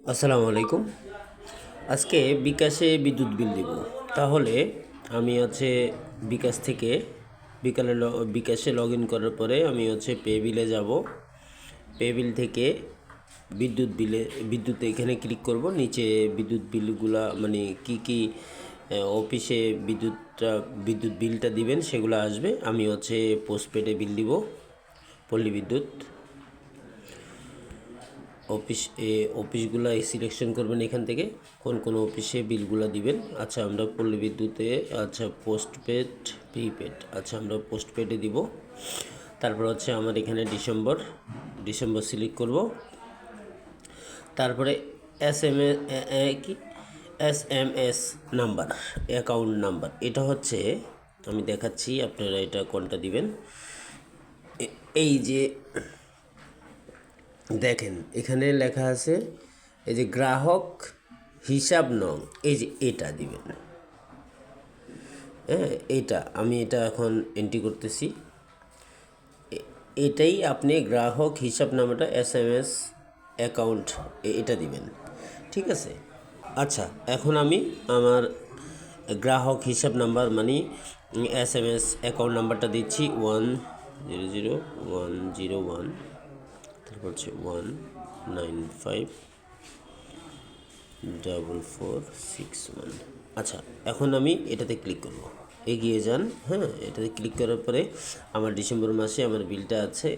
আসসালামু আলাইকুম। আজকে বিকাশে বিদ্যুৎ বিল দেব। তাহলে আমি হচ্ছে বিকাশ থেকে বিকালে বিকাশে লগ ইন করার পরে আমি হচ্ছে পে বিলে যাব। পে বিল থেকে বিদ্যুৎ বিলে বিদ্যুৎ এখানে ক্লিক করব। নিচে বিদ্যুৎ বিলগুলা মানে কি কি অফিসে বিদ্যুৎটা, বিদ্যুৎ বিলটা দিবেন সেগুলো আসবে। আমি হচ্ছে পোস্টপেডে বিল দিব। পল্লী বিদ্যুৎ। অফিস, এ অফিসগুলো সিলেকশন করবেন এখান থেকে, কোন কোন অফিসে বিলগুলো দিবেন। আচ্ছা আমরা পল্লী বিদ্যুতে আচ্ছা পোস্টপেড প্রিপেড আচ্ছা আমরা পোস্টপেডে দিব। তারপর হচ্ছে আমার এখানে ডিসেম্বর ডিসেম্বর সিলেক্ট করব। তারপরে এস এম কি? S M S number account number এটা হচ্ছে, আমি দেখাচ্ছি, আপনারা এটা কোনটা দিবেন? এই যে দেখেন, এখানে লেখা আছে, এই যে গ্রাহক হিসাব নং, এই যে এটা দিবেন। হ্যাঁ এটা, আমি এটা এখন এন্ট্রি করতেছি। এটাই আপনি গ্রাহক হিসাব নাম্বারটা এস এম এস অ্যাকাউন্ট এটা দিবেন। ঠিক আছে? আচ্ছা এখন আমি আমার গ্রাহক হিসাব নাম্বার মানে এস এম এস অ্যাকাউন্ট নাম্বারটা দিচ্ছি, one zero zero, one zero one. তারপর হচ্ছে one nine five double four six one আচ্ছা এখন আমি এটাতে ক্লিক করব। এগিয়ে যান হ্যাঁ এটাতে ক্লিক করার পরে আমার ডিসেম্বর মাসে আমার বিলটা আছে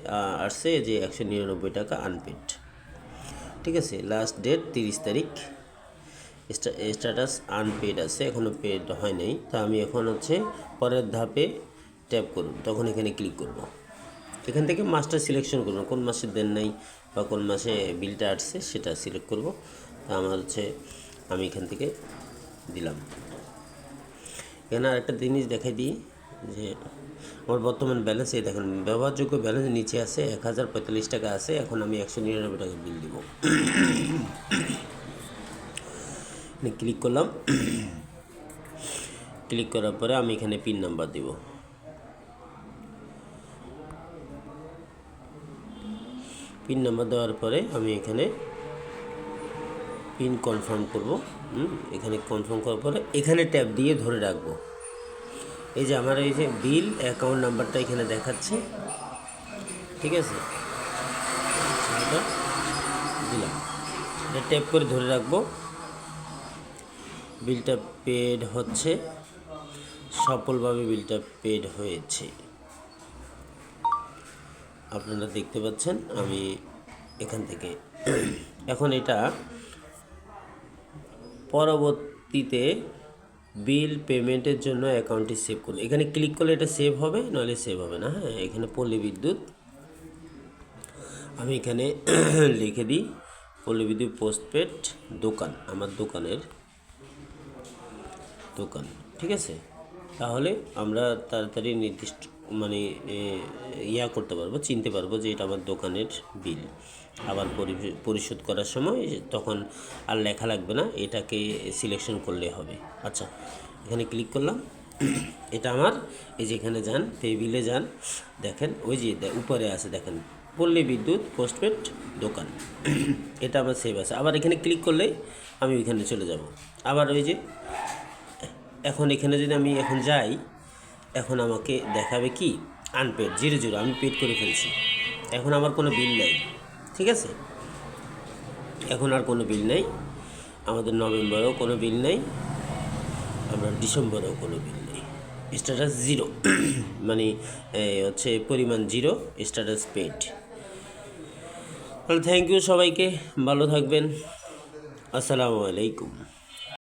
আসছে যে একশো নিরানব্বই টাকা আনপেড ঠিক আছে লাস্ট ডেট তিরিশ তারিখ। স্ট্যাটাস আনপেড আছে এখনও পেড হয় নাই। তা আমি এখন হচ্ছে পরের ধাপে ট্যাপ করুন তখন এখানে ক্লিক করব। এখান থেকে মাসটা সিলেকশন করুন কোন মাসে দেন নাই বা কোন মাসে বিলটা আসছে সেটা সিলেক্ট করব। তা আমার হচ্ছে, আমি এখান থেকে দিলাম। এখানে আরেকটা জিনিস দেখাই দিই যে, আমার বর্তমান ব্যালেন্স এই দেখেন, ব্যবহারযোগ্য ব্যালেন্স নিচে আছে এক হাজার পঁয়তাল্লিশ টাকা আছে, এখন আমি একশো নিরানব্বই টাকা বিল দিব। ক্লিক করলাম। ক্লিক করার পরে আমি এখানে পিন নাম্বার দিব। পিন নাম্বার দেওয়ার পরে আমি এখানে পিন কনফার্ম করব এখানে কনফার্ম করার পরে এখানে ট্যাব দিয়ে ধরে রাখব। এই যে আমার এই যে বিল অ্যাকাউন্ট নাম্বারটা এখানে দেখাচ্ছে, ঠিক আছে? দিলাম। এটা ট্যাপ করে ধরে রাখব। বিলটা পেড হচ্ছে, সফলভাবে বিলটা পেড হয়েছে। আপনারা দেখতে পাচ্ছেন, আমি এখান থেকে। এখন এটা পরবর্তীতে বিল পেমেন্টের জন্য অ্যাকাউন্টটি সেভ করুন। এখানে ক্লিক করলে এটা সেভ হবে নাহলে সেভ হবে না হ্যাঁ? এখানে পল্লী বিদ্যুৎ। আমি এখানে লিখে দিই, পল্লী বিদ্যুৎ পোস্টপেড দোকান, আমার দোকানের দোকান, ঠিক আছে? তাহলে আমরা তাড়াতাড়ি নির্দিষ্ট মানে ইয়া করতে পারব, চিনতে পারব যে এটা আমার দোকানের বিল। আবার পরিশোধ করার সময় তখন আর লেখা লাগবে না, এটাকে সিলেকশন করলে হবে। আচ্ছা এখানে ক্লিক করলাম। এটা আমার, এই যে এখানে যান পে বিলে যান, দেখেন, ওই যে উপরে আছে, দেখেন, পল্লী বিদ্যুৎ পোস্টপেড দোকান। এটা আমার সেভ আছে। আবার এখানে ক্লিক করলেই আমি ওইখানে চলে যাব। আবার ওই যে, এখন এখানে যদি আমি এখন যাই এখন আমাকে দেখাবে কি? আনপেড জিরো জিরো, আমি পেড করে ফেলছি। এখন আমার কোনো বিল নেই, ঠিক আছে? এখন আর কোনো বিল নেই, আমাদের নভেম্বরেও কোনো বিল নেই, আমরা ডিসেম্বরেও কোনো বিল নেই। স্ট্যাটাস জিরো মানে হচ্ছে পরিমাণ জিরো স্ট্যাটাস পেড তাহলে থ্যাংক ইউ সবাইকে, ভালো থাকবেন। আসসালামু আলাইকুম।